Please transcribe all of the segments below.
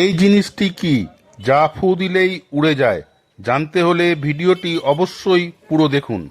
এই জিনিসটি কি যা ফু দিলেই উড়ে যায়? জানতে হলে ভিডিওটি অবশ্যই পুরো দেখুন।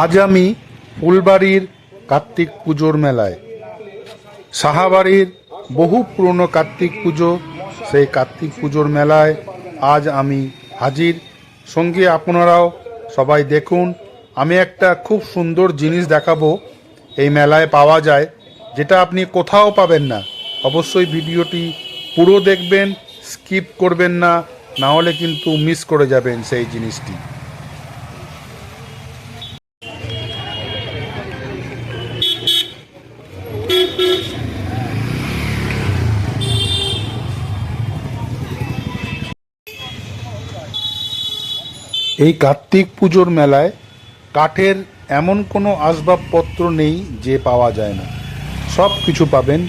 আজ আমি ফুলবাড়ির কার্তিক পুজোর মেলায়। সাহাবাড়ির বহু পুরনো কার্তিক পুজো, সেই কার্তিক পুজোর মেলায় আজ আমি হাজির। সঙ্গে আপনারাও সবাই দেখুন আমি একটা খুব সুন্দর জিনিস দেখাবো, এই মেলায় পাওয়া যায়, যেটা আপনি কোথাও পাবেন না। অবশ্যই ভিডিওটি পুরো দেখবেন, স্কিপ করবেন না না হলে কিন্তু মিস করে যাবেন সেই জিনিসটি। এই কার্তিক পুজোর মেলায় কাঠের এমন কোনো আসবাবপত্র নেই যে পাওয়া যায় না। সব কিছু পাবেন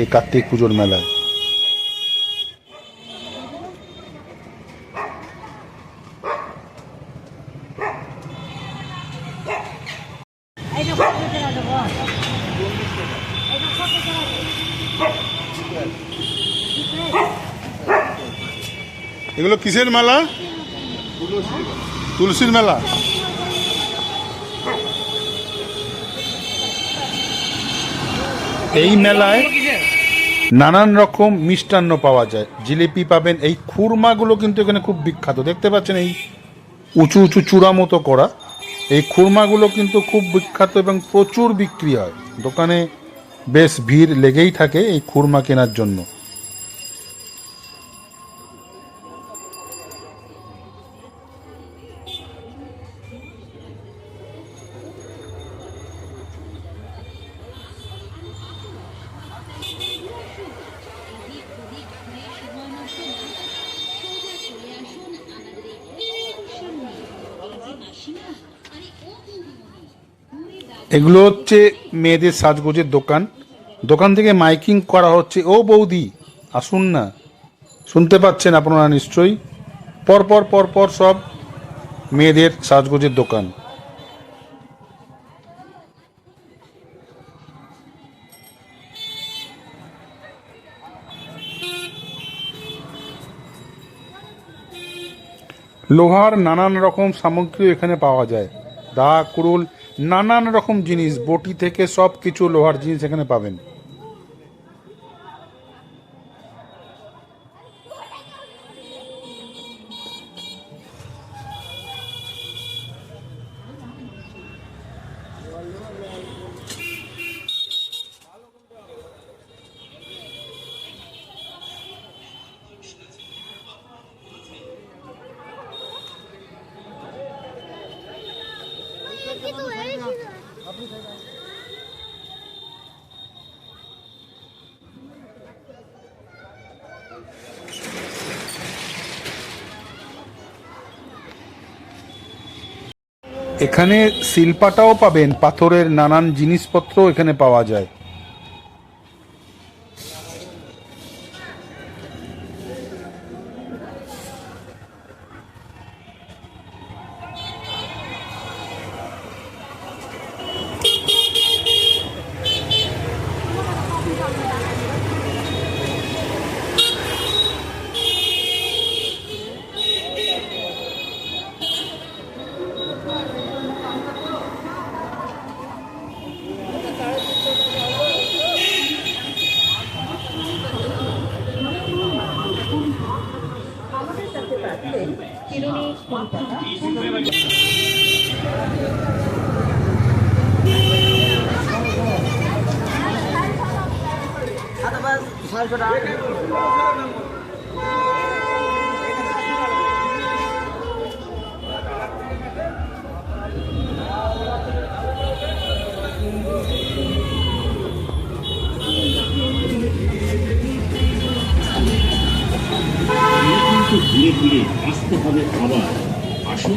এই কার্তিক পুজোর মেলায়। এগুলো কিসের মেলা? তুলসীর মেলা। এই মেলায় নানান রকম মিষ্টান্ন পাওয়া যায়। জিলিপি পাবেন, এই খুরমাগুলো কিন্তু এখানে খুব বিখ্যাত। দেখতে পাচ্ছেন এই উঁচু উঁচু চূড়া মতো করা। এই খুরমাগুলো কিন্তু খুব বিখ্যাত এবং প্রচুর বিক্রি হয়। দোকানে বেশ ভিড় লেগেই থাকে এই খুরমা কেনার জন্য। এগুলো হচ্ছে মেয়েদের সাজগোজের দোকান। দোকান থেকে মাইকিং করা হচ্ছে। ও বৌদি, আসুন না। শুনতে পাচ্ছেন আপনারা নিশ্চয়ই। পরপর পর পর পর সব মেয়েদের সাজগোজের দোকান। লোহার নানান রকম সামগ্রী এখানে পাওয়া যায়। দা, কুড়ুল নানান রকম জিনিস বটি থেকে সব কিছু লোহার জিনিস এখানে পাবেন। এখানে শিল্পাটাও পাবেন পাথরের নানান জিনিসপত্র এখানে পাওয়া যায়।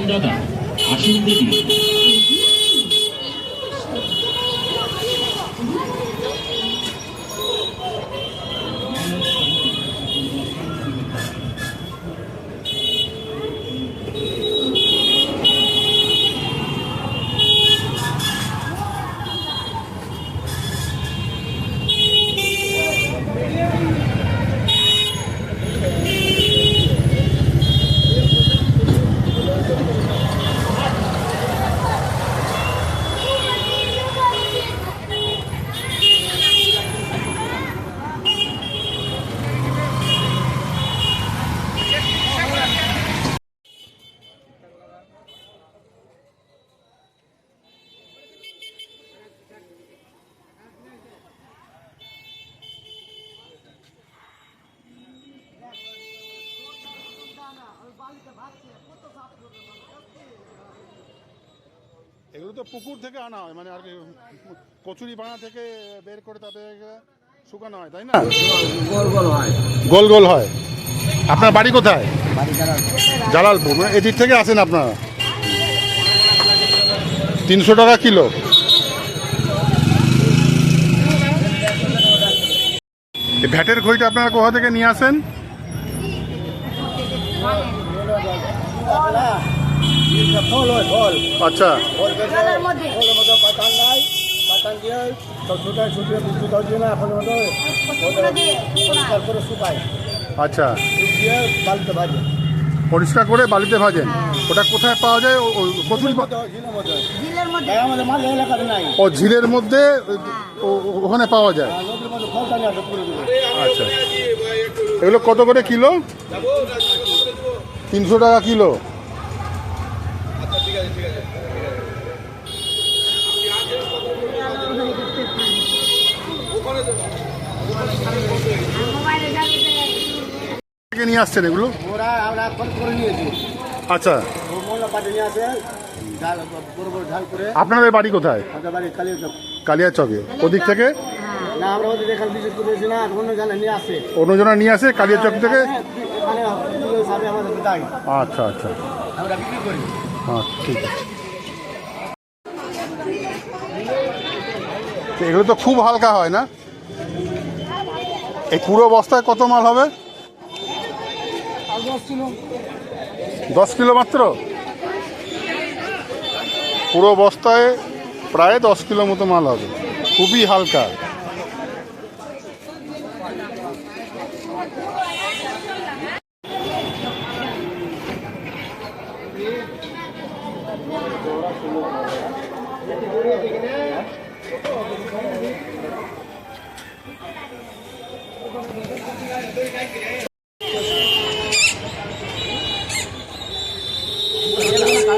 দাদা আসুন দিদি এগুলো তো পুকুর থেকে আনা হয় মানে আর কি কচুরি পানা থেকে বের করে তাতে শুকানো হয় তাই না? গোল গোল হয় হয়। আপনার বাড়ি কোথায়? জালালপুর। মানে এদিক থেকে আসেন আপনারা? তিনশো টাকা কিলো। ভ্যাটের খইটা আপনারা কোথা থেকে নিয়ে আসেন? ফল হয় ফল আচ্ছা। ফল। ফলের মধ্যে পাতান দেয় পাতান দিয়ে সব ছুটায় ছুটিয়ে বিদ্যুৎ দিয়ে না ফলের দিয়ে পরিষ্কার করে শুকায় আচ্ছা। শুকিয়ে বালিতে ভাজে পরিষ্কার করে বালিতে ভাজেন। ওটা কোথায় পাওয়া যায়? ও- ঝিলের মধ্যে নাই ওখানে পাওয়া যায়। আচ্ছা। এগুলো কত করে কিলো? তিনশো টাকা কিলো মোবাইলে যাবে থেকে নিয়ে আসছেন এগুলো? ওরা আমরা করে নিয়েছি। আচ্ছা। নিয়ে আসে আপনাদের বাড়ি কোথায়? কালিয়া চকে। ওদিক থেকে? অন্যজনা নিয়ে আসে কালিয়া চক থেকে? হ্যাঁ, আচ্ছা আচ্ছা। হ্যাঁ ঠিক আছে। এগুলো তো খুব হালকা হয় না? এই পুরো বস্তায় কত মাল হবে? দশ কিলো মাত্র? পুরো বস্তায় প্রায় দশ কিলো মতো মাল হবে। খুবই হালকা।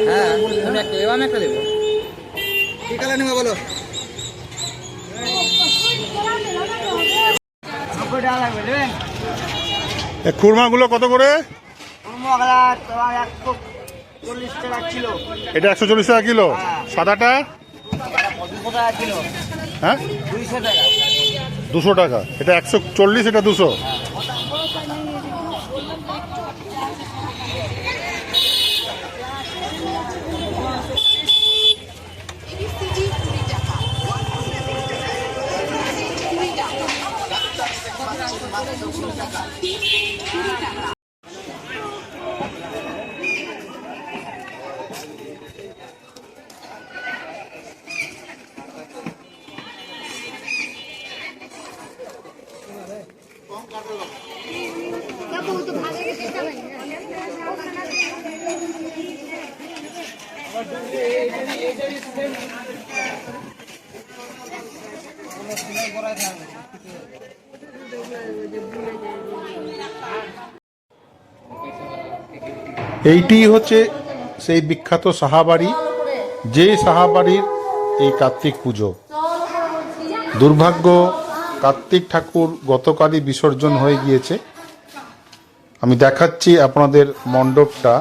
হ্যাঁ একটা আমি একটা দেবো। খুরমাগুলো কত করে? এটা একশো চল্লিশ টাকা কিলো? সাদাটা? টাকা কিলো। হ্যাঁ? দুশো টাকা। এটা একশো চল্লিশ এটা দুশো? এইটি হচ্ছে সেই বিখ্যাত সাহাবাড়ি যে সাহাবাড়ির এই কার্তিক পুজো। দুর্ভাগ্য কার্তিক ঠাকুর গতকালই বিসর্জন হয়ে গিয়েছে। আমি দেখাচ্ছি আপনাদের মণ্ডপটা।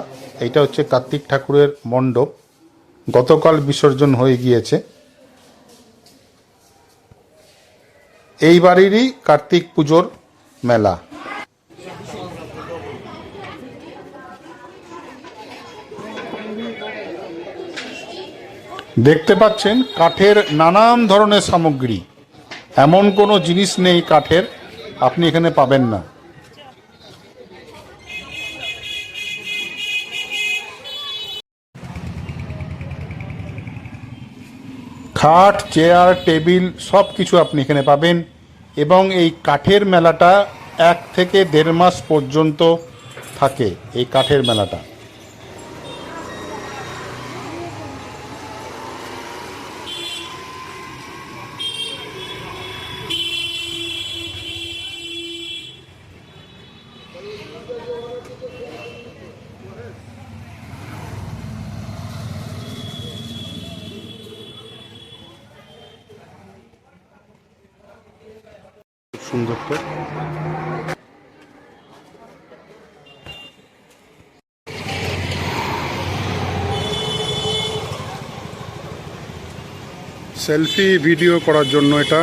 এটা হচ্ছে কার্তিক ঠাকুরের মণ্ডপ। গতকাল বিসর্জন হয়ে গিয়েছে। এই বাড়িরই কার্তিক পুজোর মেলা। দেখতে পাচ্ছেন কাঠের নানান ধরনের সামগ্রী। এমন কোনো জিনিস নেই কাঠের, আপনি এখানে পাবেন না। খাট, চেয়ার, টেবিল সব কিছু আপনি এখানে পাবেন এবং এই কাঠের মেলাটা এক থেকে দেড় মাস পর্যন্ত থাকে, এই কাঠের মেলাটা। তো সেলফি ভিডিও করার জন্য এটা।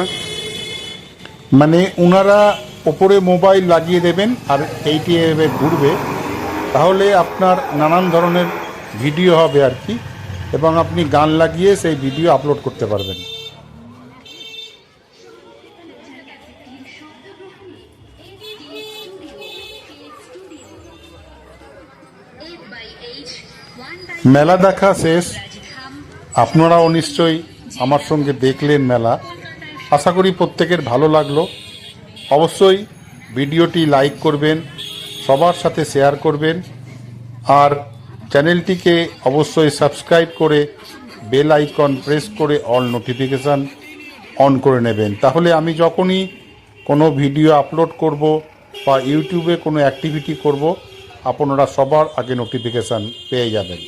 মানে ওনারা ওপরে মোবাইল লাগিয়ে দেবেন আর এইটি এভাবে ঘুরবে তাহলে আপনার নানান ধরনের ভিডিও হবে আর কি এবং আপনি গান লাগিয়ে সেই ভিডিও আপলোড করতে পারবেন। মেলা দেখা শেষ। আপনারাও নিশ্চয়ই আমার সঙ্গে দেখলেন মেলা। আশা করি প্রত্যেকের ভালো লাগল। অবশ্যই ভিডিওটি লাইক করবেন, সবার সাথে শেয়ার করবেন, আর চ্যানেলটিকে অবশ্যই সাবস্ক্রাইব করে বেল আইকন প্রেস করে অল নোটিফিকেশান অন করে নেবেন। তাহলে আমি যখনই কোনো ভিডিও আপলোড করব বা ইউটিউবে কোনো অ্যাক্টিভিটি করব, আপনারা সবার আগে নোটিফিকেশান পেয়ে যাবেন।